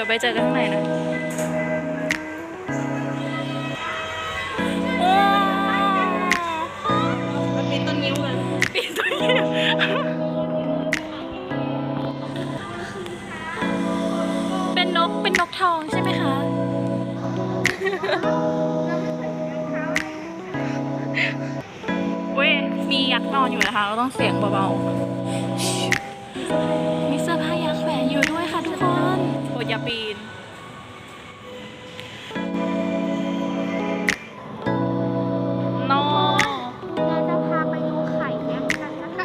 ดี๋ยวไปเจอกันข้างในนะโอ้มันต้นนิ้วเลยปีนตัวนี้วเป็นนก เป็นนกทองใช่ไหมคะเว้ย มียักษ์นอนอยู่นะคะ เราต้องเสียงเบาๆมีเสื้อผ้า อย่าปีนนอเราจะพาไปดูไข่ยักษ์กันนะคะ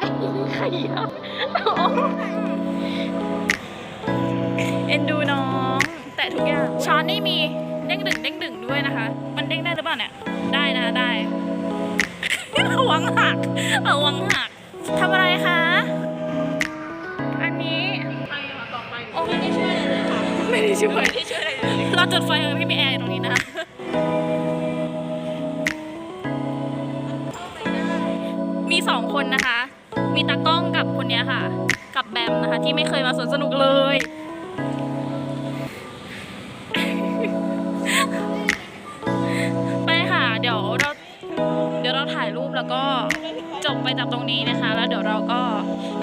ไข่ยักษ์เอ็นดูน้อง แต่ทุกอย่าง ช้อนนี่มีเด้งดึงเด้งดึงด้วยนะคะ มันเด้งได้หรือเปล่าเนี่ย ได้นะได้ระวังหักระวังหักทำอะไรคะ ได้ช่วยได้ช่วย เราจุดไฟเออพี่มีแอร์อยู่ตรงนี้นะ มีสองคนนะคะ มีตากล้องกับคนเนี้ยค่ะ กับแบมนะคะ ที่ไม่เคยมาสวนสนุกเลย ไปค่ะ เดี๋ยวเรา เดี๋ยวเราถ่ายรูปแล้วก็จบไปจากตรงนี้นะคะ แล้วเดี๋ยวเราก็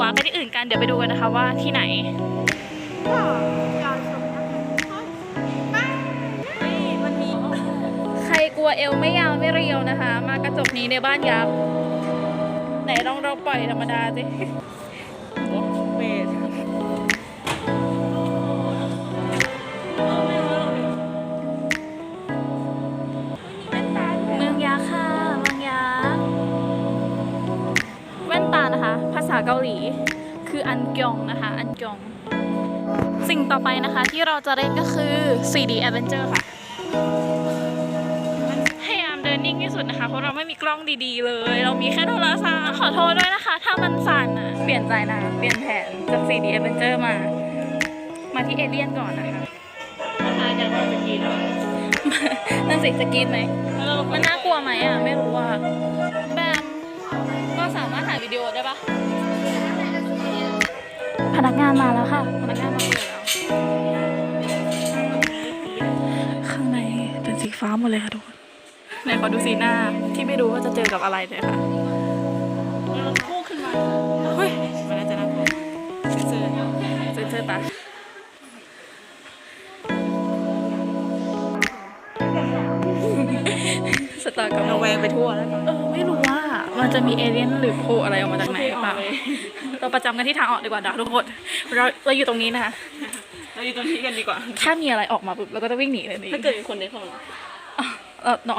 วาร์ปไปที่อื่นกัน เดี๋ยวไปดูกันนะคะว่าที่ไหนก็ร ลัวเอวไม่ยาวไม่เรียวนะคะ มากระจกนี้ในบ้านยักษ์ไหนลองเราปล่อยธรรมดาสิเวทเมืองยักษ์ค่ะเมืองยักษ์แว่นตานะคะ ภาษาเกาหลี คืออันกยองนะคะ อันกยอง สิ่งต่อไปนะคะที่เราจะเล่นก็คือ 4D Adventure ค่ะ นิ่งที่สุดนะคะเพราะเราไม่มีกล้องดีๆเลย เรามีแค่โทรศัพท์ขอโทษด้วยนะคะ ถ้ามันสั่นอะเปลี่ยนใจนะเปลี่ยนแผนจาก 4D Adventure มา มาที่เอเลี่ยนก่อนนะคะมันอาจจะว่าจะกินแล้วนั่นสิจะกินไหมมันน่ากลัวไหมอะไม่รู้ว่าแบมก็สามารถถ่ายวิดีโอได้ปะพนักงานมาแล้วค่ะ พนักงานมาเปิดแล้วข้างในเป็นสีฟ้าหมดเลยค่ะทุกคน ไหนขอดูสีหน้าที่ไม่รู้ว่าจะเจอกับอะไรเลยค่ะคู่ขึ้นมาเฮ้ยมันน่าจะน่ากลัวเจอเจอเจอตาสตาร์กับเราแวงไปทั่วแล้วเออไม่รู้ว่ามันจะมีเอเลี่ยนหรือโผล่อะไรออกมาจากไหนหรือเปล่าเราประจำกันที่ทางออกดีกว่านะทุกคนเราเราอยู่ตรงนี้นะคะเราอยู่ตรงนี้กันดีกว่า ถ้ามีอะไรออกมาปุ๊บเราก็จะวิ่งหนีเลยนี่ถ้าเกิดมีคนในห้อง เออน้อ